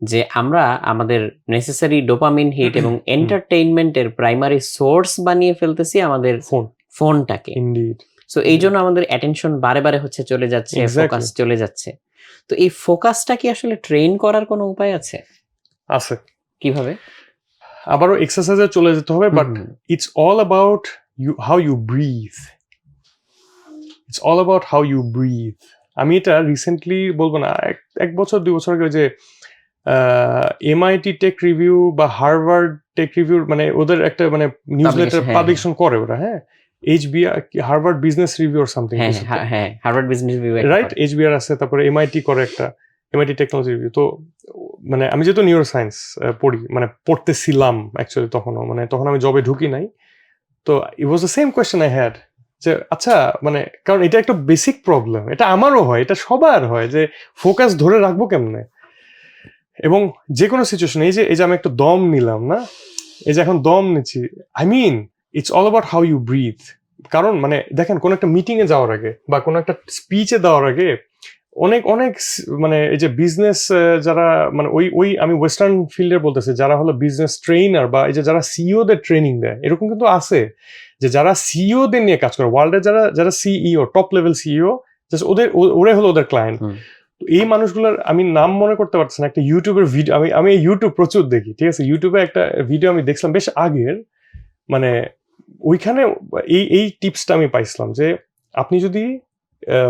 যে আমরা আমাদের নেসেসারি ডোপামিন হিট এবং এন্টারটেইনমেন্টের প্রাইমারি সোর্স বানিয়ে ফেলতেছি আমাদের ফোন ফোনটাকে সো এই জন্য আমাদের অ্যাটেনশন বারে বারে হচ্ছে চলে যাচ্ছে ফোকাস চলে যাচ্ছে। তো এই ফোকাসটা কি আসলে ট্রেন করার কোনো উপায় আছে? আছে। কীভাবে? আবারও এক্সারসাইজে চলে যেতে হবে but it's all about you how you breathe. It's all about how you breathe. আমি এটা রিসেন্টলি বলব না এক বছর দুই বছর আগে যে এমআইটি টেক রিভিউ বা হার্ভার্ড টেক রিভিউ মানে ওদের একটা মানে নিউজ লেটার হ্যাঁ, পাবলিকেশন করে ওরা হ্যাঁ? এইচবিআর হার্ভার্ড বিজনেস রিভিউ আর সামথিং হ্যাঁ হ্যাঁ হ্যাঁ Harvard business review right HBR আছে তারপরে এমআইটি করে একটা এমআইটি টেকনোলজি রিভিউ তো মানে আমি যেহেতু নিউরো সায়েন্স পড়ি মানে পড়তেছিলাম অ্যাকচুয়ালি তখনও মানে তখন আমি জবে ঢুকি নাই। তো it was the same question I had যে আচ্ছা মানে কারণ এটা একটা বেসিক প্রবলেম এটা আমারও হয় এটা সবার হয় যে ফোকাস ধরে রাখব কেমনে? এবং যে কোনো সিচুয়েশন এই যে এই যে আমি একটা দম নিলাম, না? এই যে এখন দম নিচ্ছি I mean it's all about how you breathe কারণ মানে দেখেন, কোন একটা মিটিংয়ে যাওয়ার আগে বা কোনো একটা স্পিচে দেওয়ার আগে অনেক অনেক মানে এই যে বিজনেস যারা মানে ওই ওই আমি ওয়েস্টার্ন ফিল্ডের বলতেছি, যারা হলো বিজনেস ট্রেনার বা এই যে যারা সিইও দের ট্রেনিং দেয়, এরকম কিন্তু আছে যে যারা সিইও দের নিয়ে কাজ করে ওয়ার্ল্ডের যারা যারা CEO top level CEO just ওদের, ও- ওরাই হলো ওদের ক্লায়েন্ট। তো এই মানুষগুলোর আমি নাম মনে করতে পারছি না একটা ইউটিউবের ভিডিও আমি আমি ইউটিউব প্রচুর দেখি ঠিক আছে? ইউটিউবে একটা ভিডিও আমি দেখছিলাম বেশ আগের মানে ওইখানে এই এই টিপসটা আমি পাইছিলাম যে আপনি যদি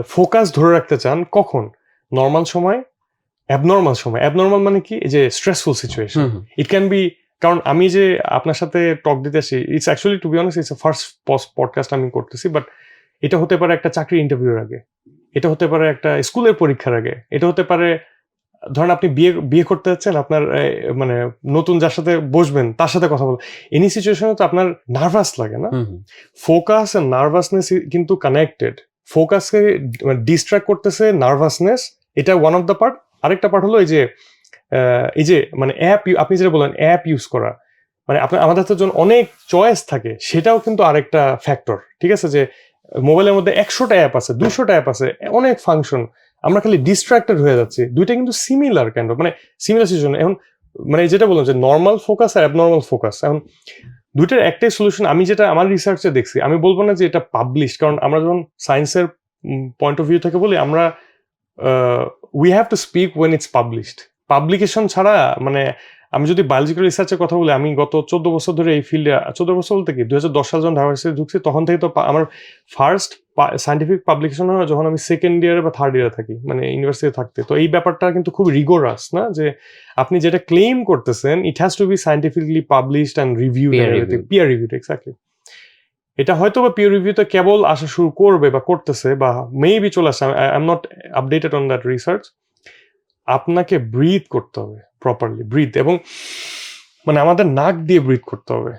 ফোকাস ধরে রাখতে চান কখন? নর্মাল সময় অ্যাবনর্মাল সময়। অ্যাবনর্মাল মানে কি? যে stressful situation it can be কারণ আমি যে আপনার সাথে টক দিতে আসি it's actually to be honest it's first podcast আমি করতেছি বাট এটা হতে পারে একটা চাকরি ইন্টারভিউর আগে। এটা হতে পারে একটা স্কুলের পরীক্ষার আগে এটা হতে পারে ধরেন আপনি বিয়ে বিয়ে করতে যাচ্ছেন আপনার মানে নতুন যার সাথে বসবেন তার সাথে কথা বল এনি সিচুয়েশনে তো আপনার নার্ভাস লাগে না? ফোকাস আর নার্ভাসনেস কিন্তু কানেক্টেড ফোকাসকে ডিস্ট্রাক্ট করতেছে নার্ভাসনেস এটা ওয়ান অফ দ্য পার্ট আরেকটা পার্ট হলো এই যে আহ, এই যে মানে অ্যাপ আপনি যেটা বললেন অ্যাপ ইউজ করা। মানে আপনার আমাদের তো যখন অনেক চয়েস থাকে সেটাও কিন্তু আরেকটা ফ্যাক্টর ঠিক আছে? যে মোবাইলের মধ্যে একশোটা অ্যাপ আছে, দুশোটা অ্যাপ আছে, অনেক ফাংশন আমরা খালি ডিস্ট্রাক্টেড হয়ে যাচ্ছি। দুইটা কিন্তু সিমিলার কাইন্ড মানে সিমিলার সিচুয়েশন এখন মানে যেটা বললাম যে নর্মাল ফোকাস আর অ্যাবনর্মাল ফোকাস এখন দুইটার একটাই সলিউশন আমি যেটা আমার রিসার্চে দেখছি, আমি বলব না যে এটা পাবলিশ কারণ আমরা যখন সায়েন্সের পয়েন্ট অফ ভিউ থেকে বলি, আমরা we have to speak when it's published publication ছাড়া মানে আমি যদি বায়োলজিক্যাল রিসার্চের কথা বলি আমি গত চোদ্দ বছর ধরে এই ফিল্ডে চোদ্দ বছর বলতে কি দুই হাজার দশ সাল যখন ঢাকা ঢুকছি তখন থেকে তো আমার ফার্স্ট সাইন্টিফিক পাবলিকেশন হয় যখন আমি সেকেন্ড ইয়ারে বা থার্ড ইয়ারে থাকি মানে ইউনিভার্সিটি থাকতে। তো এই ব্যাপারটা কিন্তু খুব রিগোরাস না? যে আপনি যেটা ক্লেম করতেছেন it has to be scientifically published and review peer reviewed exactly এটা হয়তো বা পিয়ার রিভিউতে কেবল আসা শুরু করবে বা করতেছে বা মেবি চলে আসছে I am not updated on that research আপনাকে ব্রিথ করতে হবে প্রপারলি ব্রিথ এবং মানে আমাদের নাক দিয়ে ব্রিথ করতে হবে।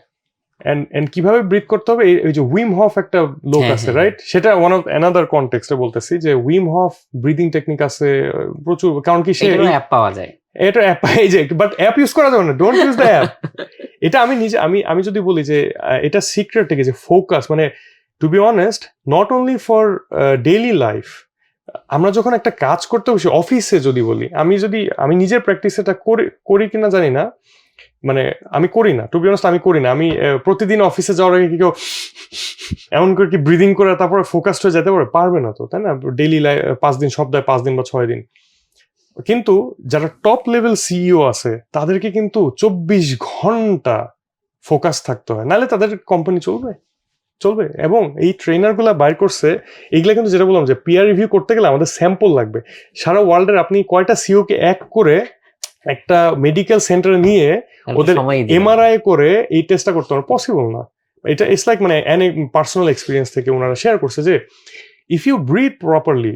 এন্ড এন্ড কীভাবে ব্রিথ করতে হবে? এই- যে উইম হফ একটা লোক হ্যাঁ, আছে হ্যাঁ, রাইট সেটা ওয়ান অফ অ্যানাদার কনটেক্সটে বলতেছি যে উইম হফ ব্রিদিং টেকনিক আছে প্রচুর কারণ কি সে অ্যাপ পাওয়া যায়। এটা অ্যাপ এই যে বাট অ্যাপ ইউজ করা যাবে না ডোন্ট ইউজ দ্য অ্যাপ এটা আমি নিজে আমি আমি যদি বলি যে এটা সিক্রেট থেকে যে ফোকাস মানে to be honest not only for daily life আমরা যখন একটা কাজ করতে বসি, অফিসে যদি বলি, আমি যদি, আমি নিজের প্র্যাকটিস এটা করি করি কিনা জানি না মানে আমি করি না টু বি অনেস্ট আমি করি না, আমি প্রতিদিন অফিসে যাওয়ার আগে কেউ এমন করে কি ব্রিদিং করে তারপরে ফোকাসড হয়ে যেতে পারে? পারবে না তো, তাই না? ডেইলি লাইফ পাঁচ দিন, সপ্তাহে পাঁচ দিন বা ছয় দিন। কিন্তু যারা টপ লেভেল সিইও আছে, তাদেরকে কিন্তু চব্বিশ ঘণ্টা ফোকাস থাকতে হয়। নাহলে তাদের কোম্পানি চলবে? চলবে। এবং এই ট্রেনারগুলা বাইর করছে এইগুলা কিন্তু যেটা বললাম যে পিয়ার রিভিউ করতে গেলে আমাদের স্যাম্পল লাগবে। সারা ওয়ার্ল্ডের আপনি কয়টা সিও কে এক করে একটা মেডিকেল সেন্টারে নিয়ে ওদের এমআরআই করে এই টেস্টটা করতে পারে পসিবল না। এটা ইটস লাইক মানে পার্সোনাল এক্সপিরিয়েন্স থেকে ওনারা শেয়ার করছে যে if you breathe properly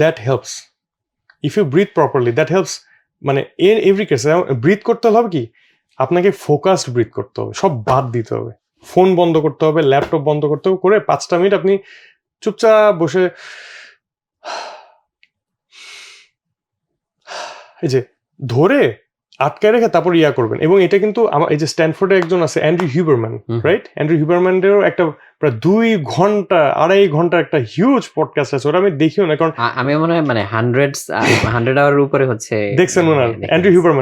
that helps if you breathe properly that helps মানে এন এভরি কেস ব্রিথ করতে হবে কি? আপনাকে ফোকাসড ব্রিথ করতে হবে সব বাদ দিতে হবে। ফোন বন্ধ করতে হবে ল্যাপটপ বন্ধ করতে হবে করে পাঁচটা মিনিট আপনি চুপচাপ বসে এই যে ধরে আটকায় রেখে তারপর ইয়া করবেন। এবং এটা কিন্তু আমার এই যে স্ট্যানফোর্ডে একজন আছে অ্যান্ড্রু হিউবারম্যান। রাইট? অ্যান্ড্রু হিউবারম্যানেরও একটা প্রায় দুই ঘণ্টা আড়াই ঘণ্টা একটা হিউজ পডকাস্ট আছে ওটা আমি দেখিও না কারণ আমি মনে হয় মানে হান্ড্রেড হান্ড্রেড আওয়ার উপরে হচ্ছে দেখছেন ওনার দেখে অ্যান্ড্রু হিউবারম্যান।